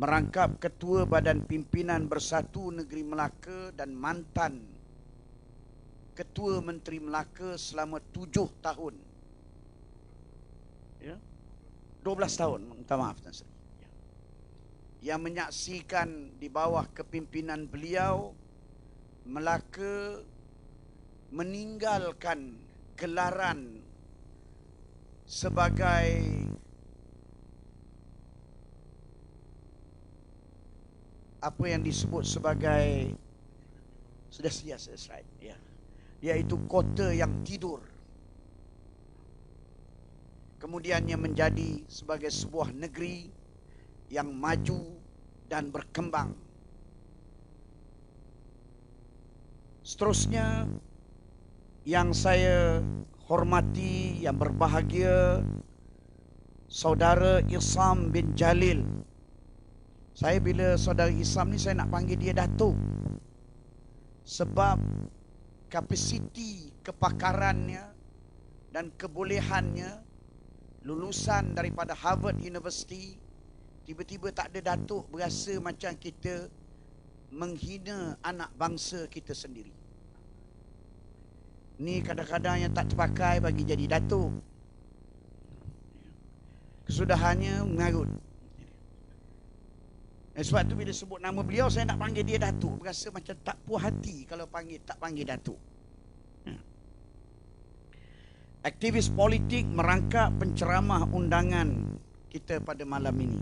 merangkap Ketua Badan Pimpinan Bersatu Negeri Melaka dan mantan Ketua Menteri Melaka selama tujuh tahun. Ya. 12 tahun, minta maaf Sri. Ya. Yang menyaksikan di bawah kepimpinan beliau Melaka meninggalkan gelaran sebagai apa yang disebut sebagai sudah that's right ya. Iaitu kota yang tidur. Kemudiannya menjadi sebagai sebuah negeri yang maju dan berkembang. Seterusnya yang saya hormati yang berbahagia saudara Isam bin Jalil. Saya bila saudara Isam ni saya nak panggil dia Datuk. Sebab kapasiti kepakarannya dan kebolehannya lulusan daripada Harvard University tiba-tiba tak ada datuk berasa macam kita menghina anak bangsa kita sendiri. Ni kadang-kadang yang tak terpakai bagi jadi datuk. Kesudahannya mengarut. Dan sebab tu bila sebut nama beliau saya nak panggil dia datuk. Berasa macam tak puas hati kalau panggil tak panggil datuk. Ya. Aktivis politik merangkap penceramah undangan kita pada malam ini.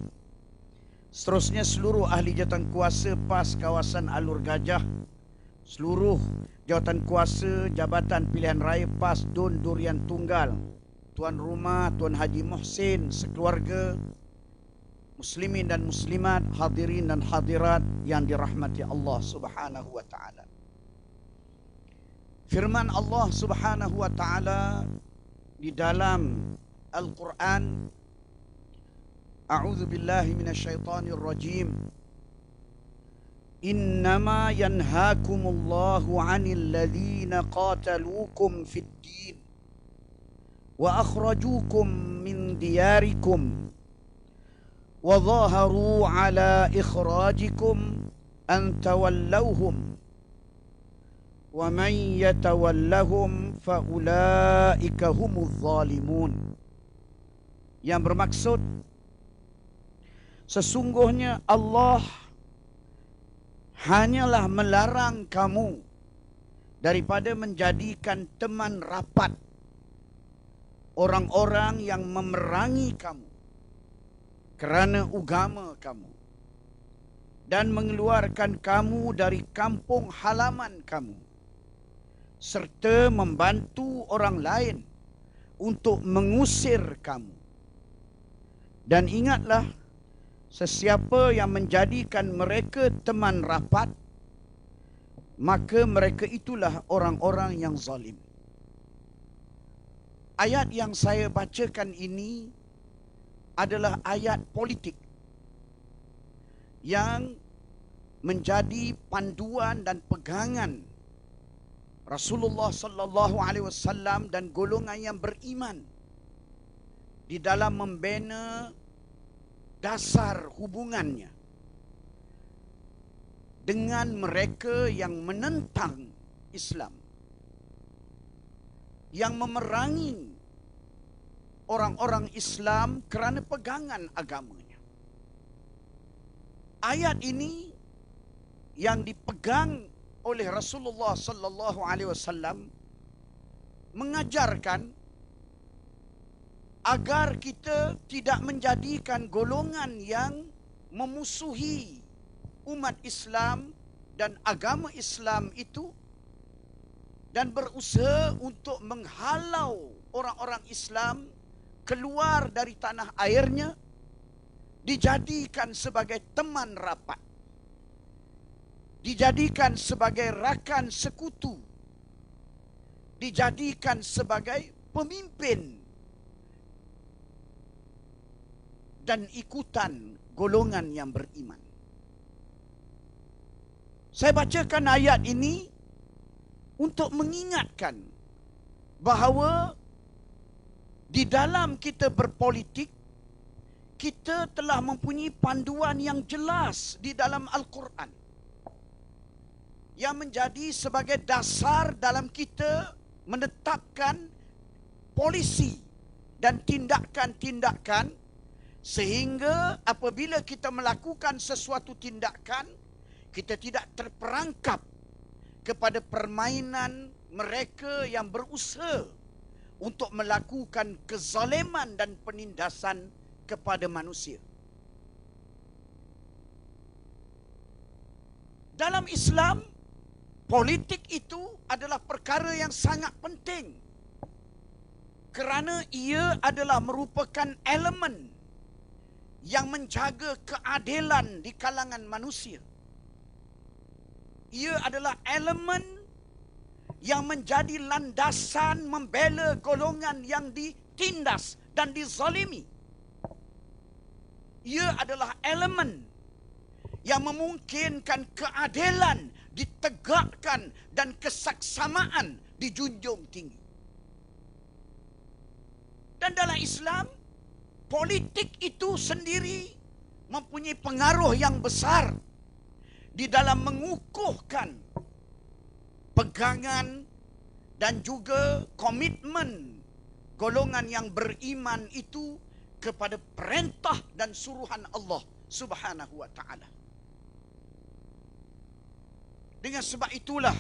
Seterusnya seluruh ahli jawatan kuasa PAS kawasan Alur Gajah seluruh jawatan kuasa Jabatan Pilihan Raya PAS Dun Durian Tunggal Tuan Rumah Tuan Haji Muhsin sekeluarga muslimin dan muslimat, hadirin dan hadirat yang dirahmati Allah Subhanahu wa taala. Firman Allah Subhanahu wa taala di dalam Al-Qur'an A'udzu billahi minasyaitonir rajim. إنما ينهاكم الله عن الذين fil-din, wa وأخرجوكم min دياركم وظاهروا على إخراجكم أن تولوهم ومن يتولهم فأولئك هم الظالمون yang bermaksud sesungguhnya Allah hanyalah melarang kamu daripada menjadikan teman rapat orang-orang yang memerangi kamu kerana agama kamu dan mengeluarkan kamu dari kampung halaman kamu serta membantu orang lain untuk mengusir kamu. Dan ingatlah Sesiapa yang menjadikan mereka teman rapat Maka mereka itulah orang-orang yang zalim. Ayat yang saya bacakan ini Adalah ayat politik Yang menjadi panduan dan pegangan Rasulullah sallallahu alaihi wasallam dan golongan yang beriman di dalam membina dasar hubungannya dengan mereka yang menentang Islam yang memerangi orang-orang Islam kerana pegangan agamanya. Ayat ini yang dipegang oleh Rasulullah sallallahu alaihi wasallam mengajarkan agar kita tidak menjadikan golongan yang memusuhi umat Islam dan agama Islam itu dan berusaha untuk menghalau orang-orang Islam keluar dari tanah airnya dijadikan sebagai teman rapat dijadikan sebagai rakan sekutu dijadikan sebagai pemimpin dan ikutan golongan yang beriman. Saya bacakan ayat ini untuk mengingatkan bahawa di dalam kita berpolitik kita telah mempunyai panduan yang jelas di dalam Al-Quran. Yang menjadi sebagai dasar dalam kita menetapkan polisi dan tindakan-tindakan sehingga apabila kita melakukan sesuatu tindakan kita tidak terperangkap kepada permainan mereka yang berusaha untuk melakukan kezaliman dan penindasan kepada manusia. Dalam Islam, politik itu adalah perkara yang sangat penting. Kerana ia adalah merupakan elemen yang menjaga keadilan di kalangan manusia. Ia adalah elemen yang menjadi landasan membela golongan yang ditindas dan dizalimi ia adalah elemen yang memungkinkan keadilan ditegakkan dan kesaksamaan dijunjung tinggi. Dan dalam Islam, politik itu sendiri mempunyai pengaruh yang besar di dalam mengukuhkan pegangan dan juga komitmen golongan yang beriman itu kepada perintah dan suruhan Allah Subhanahu wa taala. Dengan sebab itulah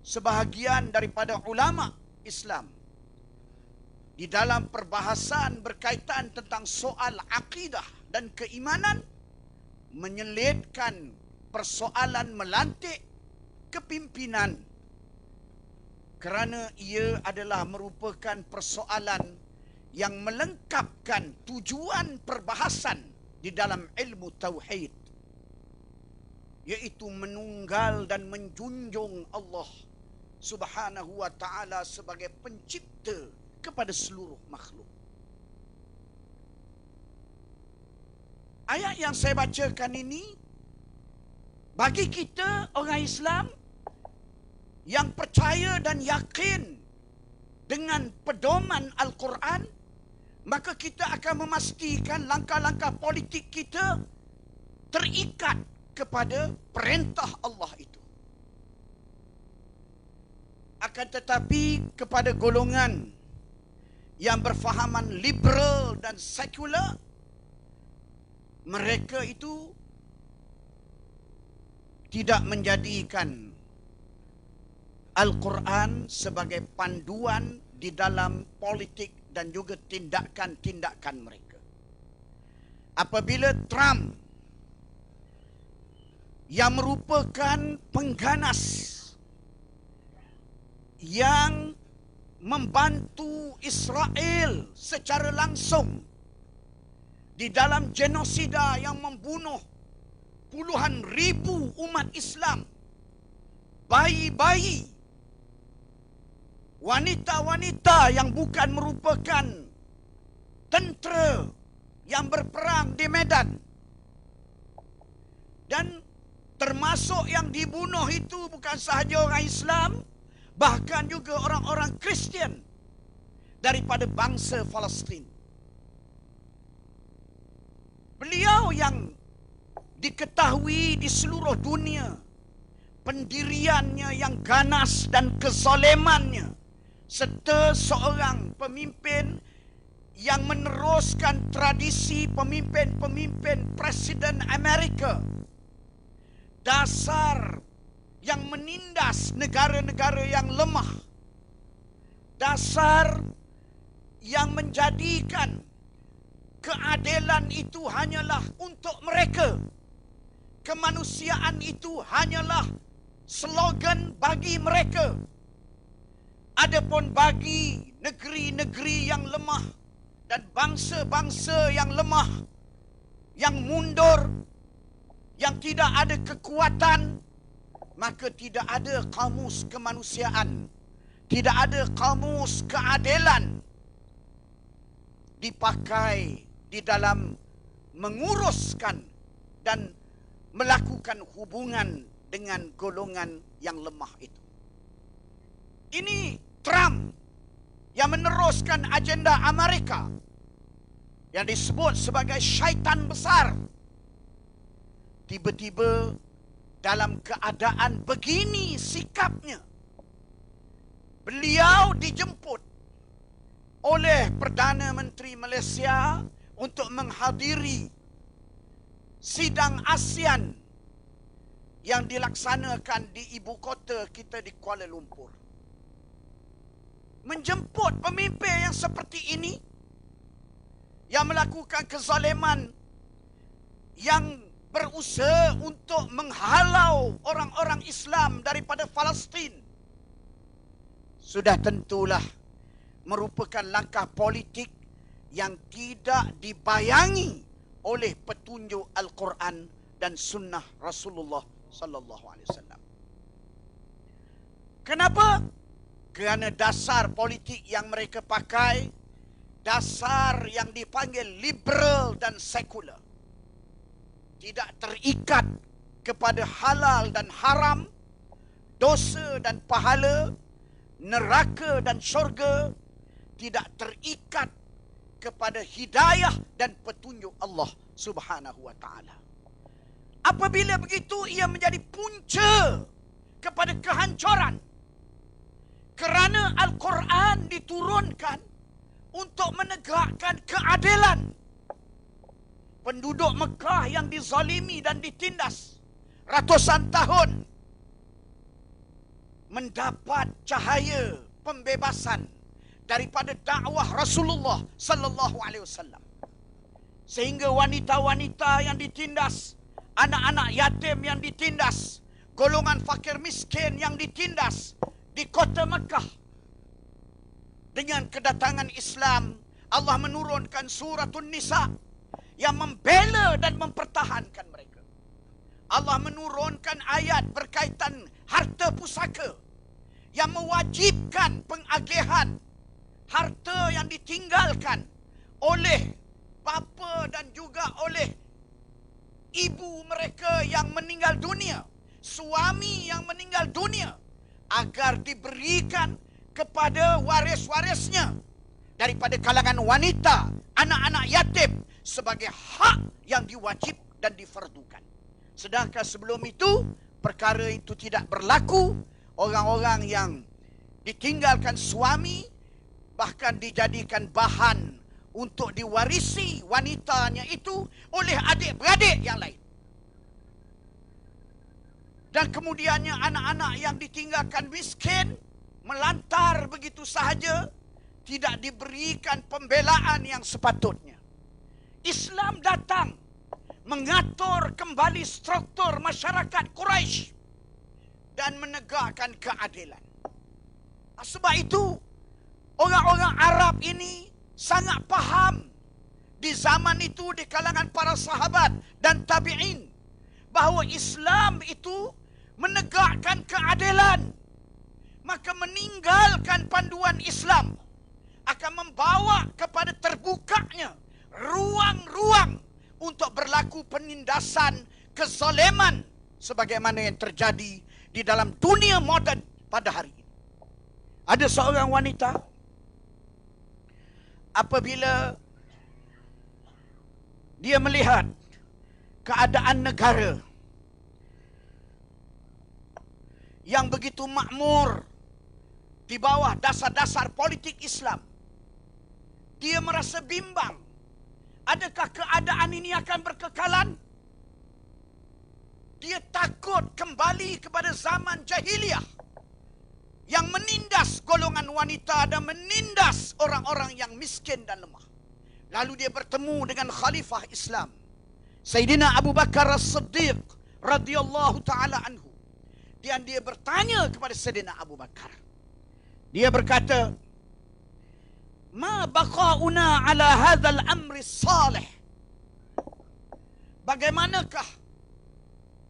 sebahagian daripada ulama Islam di dalam perbahasan berkaitan tentang soal akidah dan keimanan menyelitkan persoalan melantik kepimpinan kerana ia adalah merupakan persoalan yang melengkapkan tujuan perbahasan di dalam ilmu tauhid yaitu menunggal dan menjunjung Allah Subhanahu wa taala sebagai pencipta kepada seluruh makhluk. Ayat yang saya bacakan ini bagi kita orang Islam yang percaya dan yakin dengan pedoman Al-Quran maka kita akan memastikan langkah-langkah politik kita terikat kepada perintah Allah itu. Akan tetapi kepada golongan yang berfahaman liberal dan sekular, mereka itu tidak menjadikan Al-Quran sebagai panduan di dalam politik dan juga tindakan-tindakan mereka. Apabila Trump yang merupakan pengganas yang membantu Israel secara langsung di dalam genosida yang membunuh puluhan ribu umat Islam bayi-bayi wanita-wanita yang bukan merupakan tentera yang berperang di medan. Dan termasuk yang dibunuh itu bukan sahaja orang Islam bahkan juga orang-orang Kristian daripada bangsa Palestin. Beliau yang diketahui di seluruh dunia pendiriannya yang ganas dan kezalemannya serta seorang pemimpin yang meneruskan tradisi pemimpin-pemimpin Presiden Amerika. Dasar yang menindas negara-negara yang lemah. Dasar yang menjadikan keadilan itu hanyalah untuk mereka. Kemanusiaan itu hanyalah slogan bagi mereka Adapun bagi negeri-negeri yang lemah dan bangsa-bangsa yang lemah, yang mundur, yang tidak ada kekuatan, maka tidak ada kamus kemanusiaan, tidak ada kamus keadilan dipakai di dalam menguruskan dan melakukan hubungan dengan golongan yang lemah itu. Ini Trump yang meneruskan agenda Amerika yang disebut sebagai syaitan besar tiba-tiba dalam keadaan begini sikapnya beliau dijemput oleh Perdana Menteri Malaysia untuk menghadiri sidang ASEAN yang dilaksanakan di ibu kota kita di Kuala Lumpur. Menjemput pemimpin yang seperti ini yang melakukan kezaliman yang berusaha untuk menghalau orang-orang Islam daripada Palestin sudah tentulah merupakan langkah politik yang tidak dibayangi oleh petunjuk Al-Quran dan sunnah Rasulullah sallallahu alaihi wasallam. Kenapa? Kerana dasar politik yang mereka pakai dasar yang dipanggil liberal dan sekular tidak terikat kepada halal dan haram, dosa dan pahala, neraka dan syurga, tidak terikat kepada hidayah dan petunjuk Allah Subhanahu wa taala. Apabila begitu ia menjadi punca kepada kehancuran. Kerana Al-Quran diturunkan untuk menegakkan keadilan. Penduduk Mekah yang dizalimi dan ditindas ratusan tahun mendapat cahaya pembebasan daripada dakwah Rasulullah sallallahu alaihi wasallam. Sehingga wanita-wanita yang ditindas anak-anak yatim yang ditindas golongan fakir miskin yang ditindas di kota Mekah dengan kedatangan Islam Allah menurunkan suratul nisa yang membela dan mempertahankan mereka. Allah menurunkan ayat berkaitan harta pusaka yang mewajibkan pengagihan harta yang ditinggalkan oleh bapa dan juga oleh ibu mereka yang meninggal dunia, suami yang meninggal dunia agar diberikan kepada waris-warisnya daripada kalangan wanita, anak-anak yatim sebagai hak yang diwajib dan difardukan. Sedangkan sebelum itu, perkara itu tidak berlaku. Orang-orang yang ditinggalkan suami bahkan dijadikan bahan untuk diwarisi wanitanya itu oleh adik-beradik yang lain. Dan kemudiannya anak-anak yang ditinggalkan miskin melantar begitu sahaja tidak diberikan pembelaan yang sepatutnya. Islam datang mengatur kembali struktur masyarakat Quraisy dan menegakkan keadilan. Sebab itu orang-orang Arab ini sangat faham di zaman itu di kalangan para sahabat dan tabi'in bahawa Islam itu menegakkan keadilan maka meninggalkan panduan Islam akan membawa kepada terbukanya ruang-ruang untuk berlaku penindasan kezaliman sebagaimana yang terjadi di dalam dunia moden pada hari ini. Ada seorang wanita apabila dia melihat keadaan negara yang begitu makmur di bawah dasar-dasar politik Islam. Dia merasa bimbang Adakah keadaan ini akan berkekalan? Dia takut kembali kepada zaman jahiliah yang menindas golongan wanita dan menindas orang-orang yang miskin dan lemah. Lalu dia bertemu dengan khalifah Islam, Sayyidina Abu Bakar As-Siddiq radhiyallahu taala anhu. Dan dia bertanya kepada Sayyidina Abu Bakar. Dia berkata, ma baqauna ala hadzal amri salih? Bagaimanakah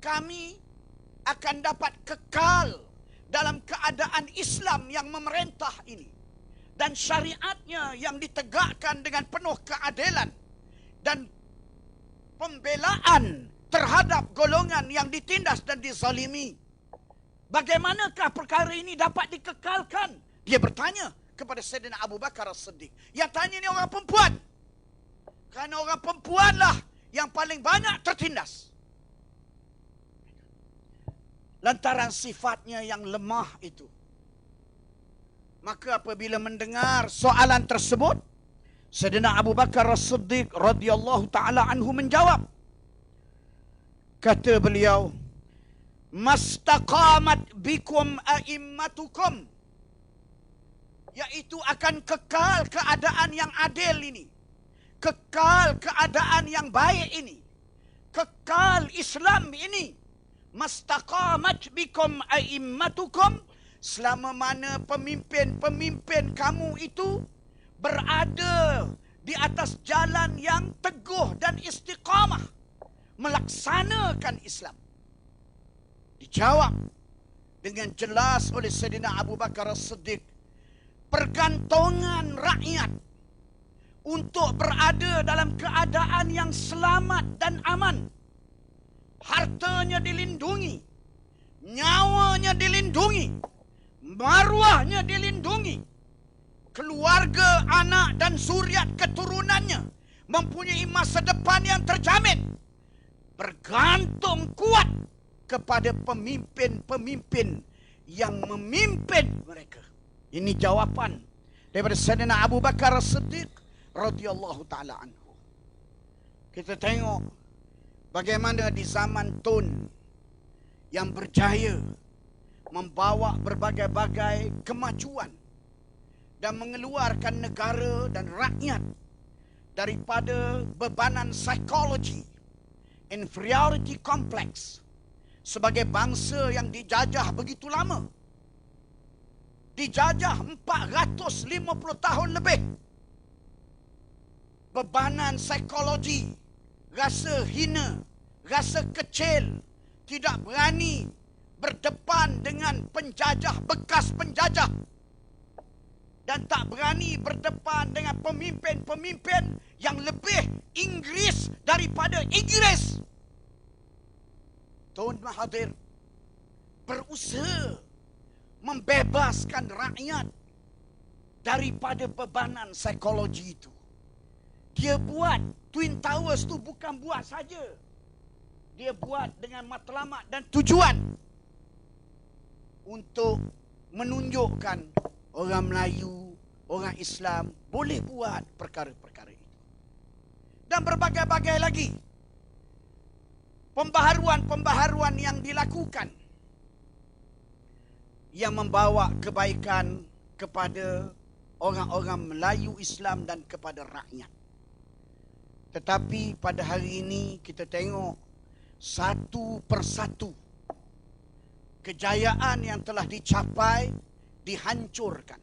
kami akan dapat kekal dalam keadaan Islam yang memerintah ini? Dan syariatnya yang ditegakkan dengan penuh keadilan dan pembelaan terhadap golongan yang ditindas dan dizalimi bagaimanakah perkara ini dapat dikekalkan dia bertanya kepada Sayyidina Abu Bakar As-Siddiq. Yang tanya ni orang perempuan. Kerana orang perempuanlah yang paling banyak tertindas. Lantaran sifatnya yang lemah itu. Maka apabila mendengar soalan tersebut, Sayyidina Abu Bakar As-Siddiq radhiyallahu taala anhu menjawab. Kata beliau, "Mastaqamat bikum a'immatukum." Yaitu akan kekal keadaan yang adil ini. Kekal keadaan yang baik ini. Kekal Islam ini. Mastaqamat bikum a'immatukum selama mana pemimpin-pemimpin kamu itu berada di atas jalan yang teguh dan istiqamah melaksanakan Islam. Dijawab dengan jelas oleh Sayyidina Abu Bakar As-Siddiq pergantungan rakyat untuk berada dalam keadaan yang selamat dan aman. Hartanya dilindungi, nyawanya dilindungi, maruahnya dilindungi. Keluarga, anak dan suriat keturunannya mempunyai masa depan yang terjamin. Bergantung kuat kepada pemimpin-pemimpin yang memimpin mereka. Ini jawapan daripada Sayyidina Abu Bakar As-Siddiq radhiyallahu taala anhu. Kita tengok bagaimana di zaman Tun yang berjaya membawa berbagai-bagai kemajuan dan mengeluarkan negara dan rakyat daripada bebanan psikologi inferiority complex sebagai bangsa yang dijajah begitu lama. Dijajah 450 tahun lebih. Bebanan psikologi rasa hina rasa kecil tidak berani berdepan dengan penjajah bekas penjajah. Dan tak berani berdepan dengan pemimpin-pemimpin yang lebih Inggris daripada Inggris. Tun Mahathir berusaha membebaskan rakyat daripada bebanan psikologi itu. Dia buat Twin Towers tu bukan buat saja. Dia buat dengan matlamat dan tujuan untuk menunjukkan orang Melayu, orang Islam boleh buat perkara-perkara itu. Dan berbagai-bagai lagi pembaharuan-pembaharuan yang dilakukan yang membawa kebaikan kepada orang-orang Melayu Islam dan kepada rakyat. Tetapi pada hari ini kita tengok satu persatu kejayaan yang telah dicapai dihancurkan.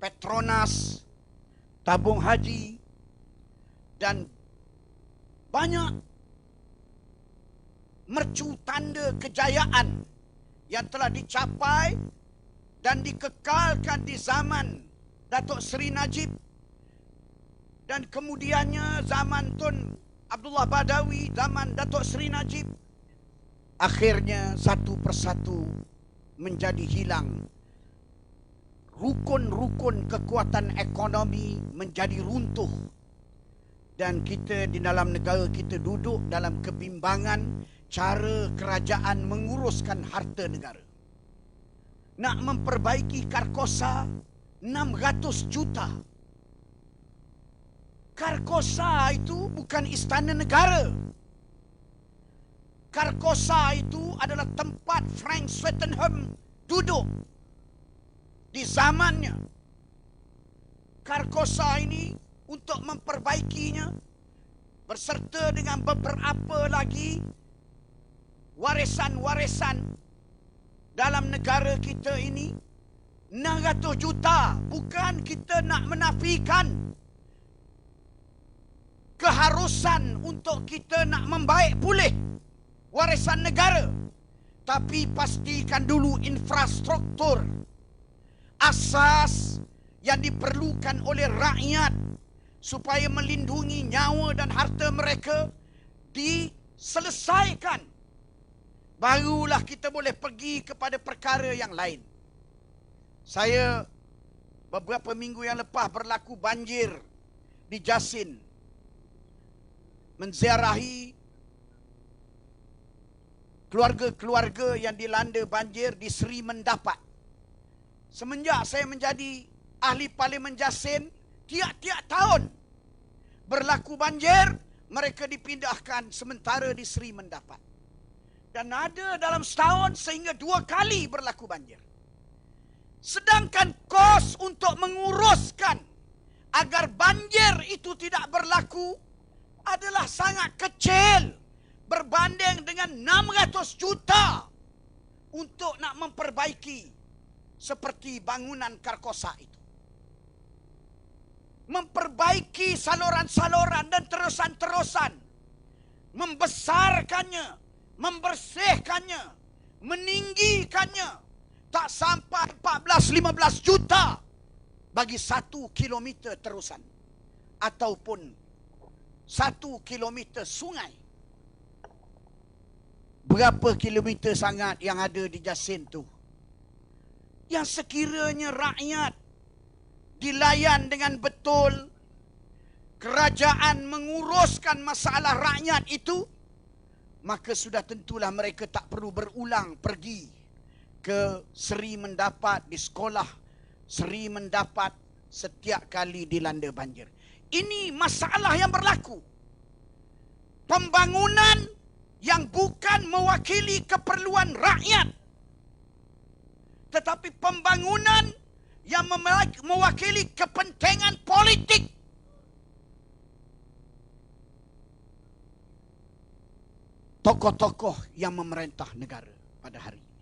Petronas, tabung haji dan banyak mercu tanda kejayaan yang telah dicapai dan dikekalkan di zaman Datuk Seri Najib dan kemudiannya zaman Tun Abdullah Badawi, zaman Datuk Seri Najib akhirnya satu persatu menjadi hilang. Rukun-rukun kekuatan ekonomi menjadi runtuh. Dan kita di dalam negara kita duduk dalam kebimbangan cara kerajaan menguruskan harta negara. Nak memperbaiki Karkosa 600 juta. Karkosa itu bukan istana negara. Karkosa itu adalah tempat Frank Swettenham duduk di zamannya. Karkosa ini untuk memperbaikinya berserta dengan beberapa lagi warisan-warisan dalam negara kita ini 600 juta bukan kita nak menafikan keharusan untuk kita nak membaik pulih warisan negara. Tapi pastikan dulu infrastruktur asas yang diperlukan oleh rakyat supaya melindungi nyawa dan harta mereka diselesaikan. Barulah kita boleh pergi kepada perkara yang lain. Saya beberapa minggu yang lepas berlaku banjir di Jasin menziarahi keluarga-keluarga yang dilanda banjir di Seri Mendapat. Semenjak saya menjadi ahli parlimen Jasin, tiap-tiap tahun berlaku banjir, mereka dipindahkan sementara di Seri Mendapat. Dan ada dalam setahun sehingga dua kali berlaku banjir. Sedangkan kos untuk menguruskan agar banjir itu tidak berlaku adalah sangat kecil berbanding dengan 600 juta untuk nak memperbaiki seperti bangunan Karkosa itu. Memperbaiki saluran-saluran dan terusan-terusan. Membesarkannya, membersihkannya, meninggikannya. Tak sampai 14-15 juta bagi satu kilometer terusan. Ataupun satu kilometer sungai. Berapa kilometer sangat yang ada di Jasin tu? Yang sekiranya rakyat dilayan dengan betul, kerajaan menguruskan masalah rakyat itu, maka sudah tentulah mereka tak perlu berulang pergi ke Seri mendapat di sekolah, Seri mendapat setiap kali dilanda banjir. Ini masalah yang berlaku. Pembangunan yang bukan mewakili keperluan rakyat tetapi pembangunan yang mewakili kepentingan politik. Tokoh-tokoh yang memerintah negara pada hari ini.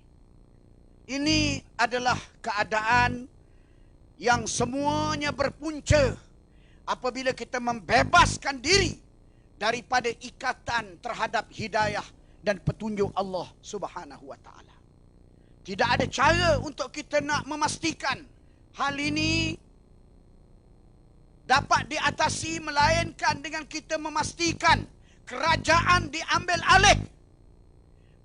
Ini adalah keadaan yang semuanya berpunca apabila kita membebaskan diri daripada ikatan terhadap hidayah dan petunjuk Allah Subhanahu wa taala. Tidak ada cara untuk kita nak memastikan hal ini dapat diatasi melainkan dengan kita memastikan kerajaan diambil alih.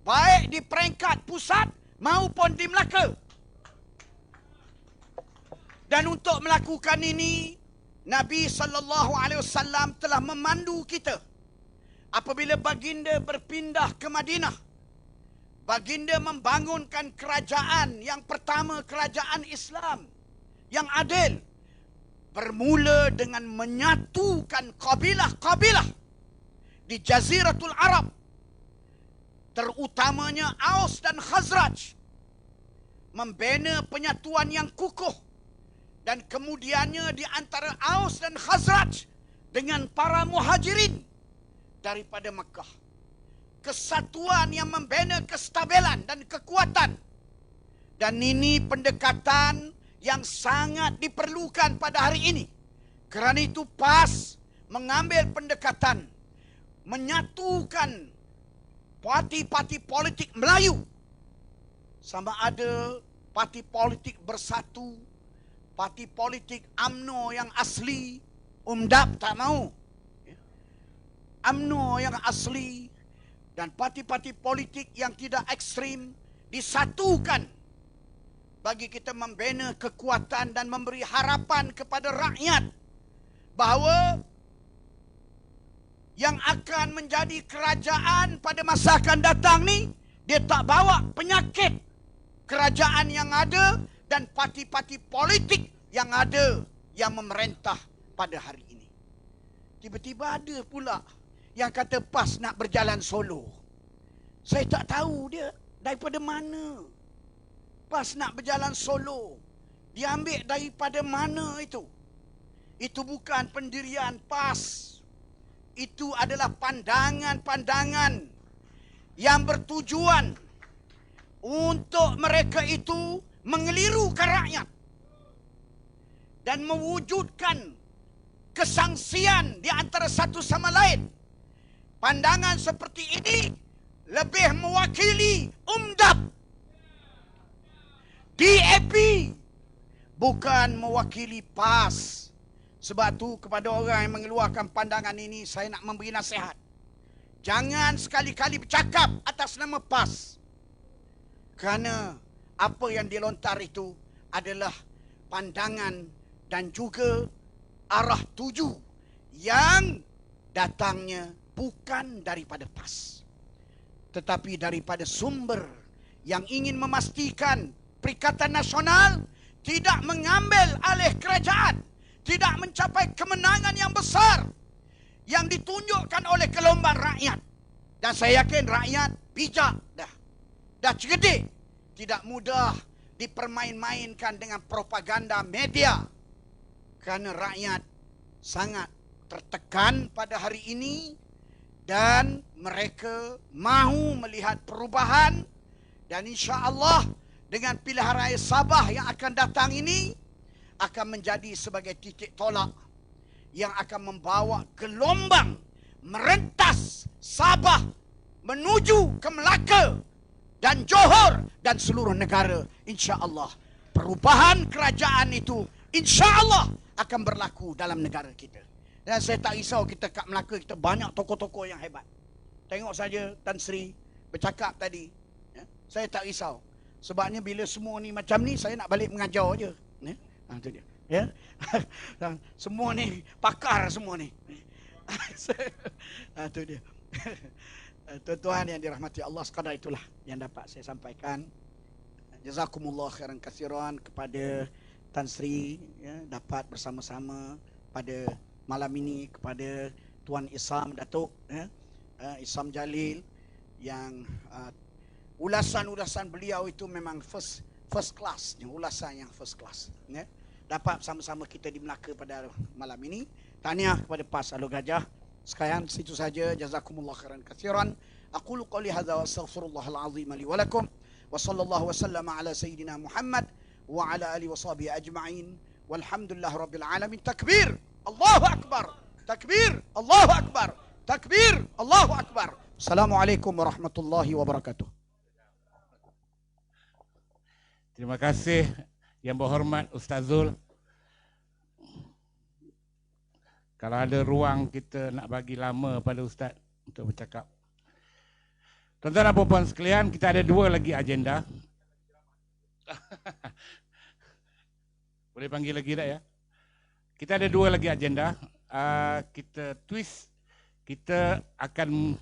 Baik di peringkat pusat maupun di Melaka. Dan untuk melakukan ini Nabi sallallahu alaihi wasallam telah memandu kita. Apabila baginda berpindah ke Madinah Baginda membangunkan kerajaan yang pertama kerajaan Islam yang adil bermula dengan menyatukan kabilah-kabilah di Jaziratul Arab terutamanya Aus dan Khazraj membina penyatuan yang kukuh dan kemudiannya di antara Aus dan Khazraj dengan para muhajirin daripada Mekah kesatuan yang membina kestabilan dan kekuatan. Dan ini pendekatan yang sangat diperlukan pada hari ini. Kerana itu PAS mengambil pendekatan menyatukan parti-parti politik Melayu sama ada parti politik bersatu, parti politik AMNO yang asli, UMDAP tak mau. AMNO yang asli, dan parti-parti politik yang tidak ekstrim disatukan bagi kita membina kekuatan dan memberi harapan kepada rakyat bahawa yang akan menjadi kerajaan pada masa akan datang ni dia tak bawa penyakit kerajaan yang ada dan parti-parti politik yang ada yang memerintah pada hari ini. Tiba-tiba ada pula yang kata PAS nak berjalan solo. Saya tak tahu dia daripada mana. PAS nak berjalan solo. Dia ambil daripada mana itu? Itu bukan pendirian PAS. Itu adalah pandangan-pandangan yang bertujuan untuk mereka itu mengelirukan rakyat dan mewujudkan kesangsian di antara satu sama lain pandangan seperti ini lebih mewakili UMDAP. DAP bukan mewakili PAS. Sebab tu kepada orang yang mengeluarkan pandangan ini saya nak memberi nasihat. Jangan sekali-kali bercakap atas nama PAS. Kerana apa yang dilontar itu adalah pandangan dan juga arah tuju yang datangnya bukan daripada PAS tetapi daripada sumber yang ingin memastikan Perikatan Nasional tidak mengambil alih kerajaan, tidak mencapai kemenangan yang besar yang ditunjukkan oleh gelombang rakyat. Dan saya yakin rakyat bijak dah. Dah cerdik. Tidak mudah dipermain-mainkan dengan propaganda media. Kerana rakyat sangat tertekan pada hari ini dan mereka mahu melihat perubahan dan insya Allah dengan pilihan raya Sabah yang akan datang ini akan menjadi sebagai titik tolak yang akan membawa gelombang merentas Sabah menuju ke Melaka dan Johor dan seluruh negara insya Allah perubahan kerajaan itu insya Allah akan berlaku dalam negara kita dan saya tak risau kita kat Melaka kita banyak tokoh-tokoh yang hebat tengok saja Tan Sri bercakap tadi saya tak risau. Sebabnya bila semua ni macam ni, saya nak balik mengajar je. Ya? Ha, tu dia. Ya? semua ni, pakar semua ni. ha, tu dia. Tuan-tuan yang dirahmati Allah sekadar itulah yang dapat saya sampaikan. Jazakumullah khairan kasiran kepada Tan Sri ya, dapat bersama-sama pada malam ini kepada Tuan Isam Datuk ya, uh, Isam Jalil yang uh, ulasan-ulasan beliau itu memang first first class, ulasan yang first class. Ya. Dapat sama-sama kita di Melaka pada malam ini. Tahniah kepada Pas Alur Gajah. Sekalian situ saja. Jazakumullah khairan kathiran. Aqulu qawli hadha wa astaghfirullahal azim li wa lakum. Wa sallallahu wa sallama ala sayyidina Muhammad wa ala ali wa sahbihi ajma'in. Walhamdulillah rabbil alamin. Takbir! Allahu Akbar! Takbir! Allahu Akbar! Takbir! Allahu Akbar! Assalamualaikum warahmatullahi wabarakatuh. Terima kasih yang berhormat Ustaz Zul. Kalau ada ruang kita nak bagi lama pada Ustaz untuk bercakap. Tuan-tuan dan puan sekalian, kita ada dua lagi agenda. Boleh panggil lagi tak ya? Kita ada dua lagi agenda. Uh, kita twist. Kita akan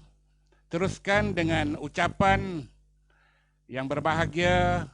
teruskan dengan ucapan yang berbahagia